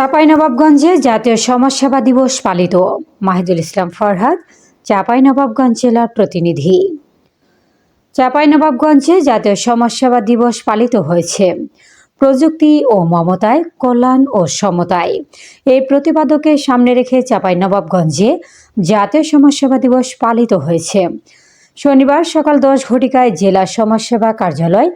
চাঁপাইনবাবগঞ্জে জাতীয় সমাজসেবা দিবস পালিত। মাহিদুল ইসলাম ফরহাদ, চাঁপাইনবাবগঞ্জ জেলার প্রতিনিধি। চাঁপাইনবাবগঞ্জে জাতীয় সমাজসেবা দিবস পালিত হয়েছে। প্রযুক্তি ও মমতায়, কল্যাণ ও সমতায়। এই প্রতিপাদকে সামনে রেখে চাঁপাইনবাবগঞ্জে জাতীয় সমাজসেবা দিবস পালিত হয়েছে। শনিবার সকাল দশ ঘটিকায় জেলা সমাজসেবা কার্যালয়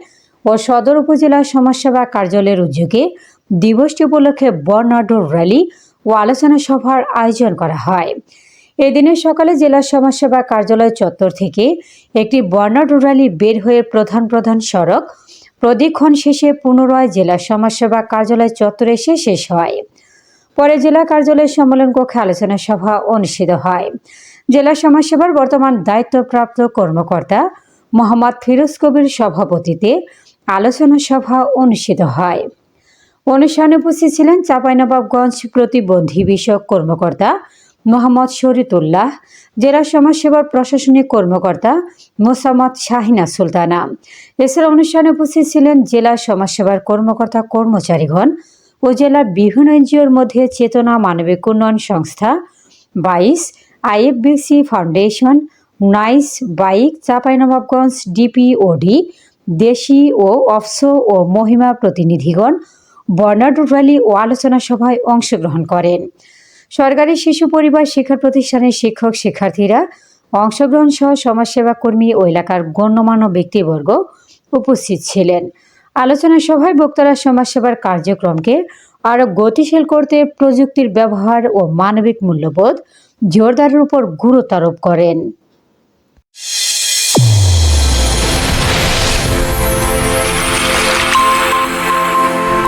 ও সদর উপজেলা সমাজসেবা কার্যালয়ের উদ্যোগে দিবসটি উপলক্ষে বর্ণাঢ্য র্যালি ও আলোচনা সভার আয়োজন করা হয়। এদিনে সকালে জেলা সমাজসেবা কার্যালয় চত্বর থেকে একটি বর্ণাঢ্য র্যালি বের হয়ে প্রধান প্রধান সড়ক প্রদীক্ষণ শেষে পুনরায় জেলা সমাজসেবা কার্যালয় চত্বরে এসে শেষ হয়। পরে জেলা কার্যালয় সম্মেলন কক্ষে আলোচনা সভা অনুষ্ঠিত হয়। জেলা সমাজসেবার বর্তমান দায়িত্বপ্রাপ্ত কর্মকর্তা মোহাম্মদ ফিরোজ কবির সভাপতিতে আলোচনা সভা অনুষ্ঠিত হয়। অনুষ্ঠানে উপস্থিত ছিলেন চাঁপাইনবাবগঞ্জ প্রতিবন্ধী বিষয়ক কর্মকর্তা মোহাম্মদ শরীতুল্লাহ, জেলা সমাজসেবার প্রশাসনিক কর্মকর্তা মোসাম্মদ শাহিনা সুলতানা। এছাড়া অনুষ্ঠানে উপস্থিত ছিলেন জেলা সমাজসেবার কর্মকর্তা কর্মচারীগণ ও জেলার বিভিন্ন এনজিওর মধ্যে চেতনা মানবিক উন্নয়ন সংস্থা, বাইশ, IFBC foundation, nice bike, Chapainawabganj DPOD, দেশি ও অফসো ও মহিমা প্রতিনিধিগণ বর্ণাঢ্য র্যালি ও আলোচনা সভায় অংশগ্রহণ করেন। সরকারি শিশু পরিবার শিক্ষা প্রতিষ্ঠানের শিক্ষক শিক্ষার্থীরা অংশগ্রহণ সহ সমাজসেবা কর্মী ও এলাকার গণ্যমান্য ব্যক্তিবর্গ উপস্থিত ছিলেন। আলোচনা সভায় বক্তারা সমাজসেবার কার্যক্রমকে আরও গতিশীল করতে প্রযুক্তির ব্যবহার ও মানবিক মূল্যবোধ জোরদারের উপর গুরুত্ব আরোপ করেন।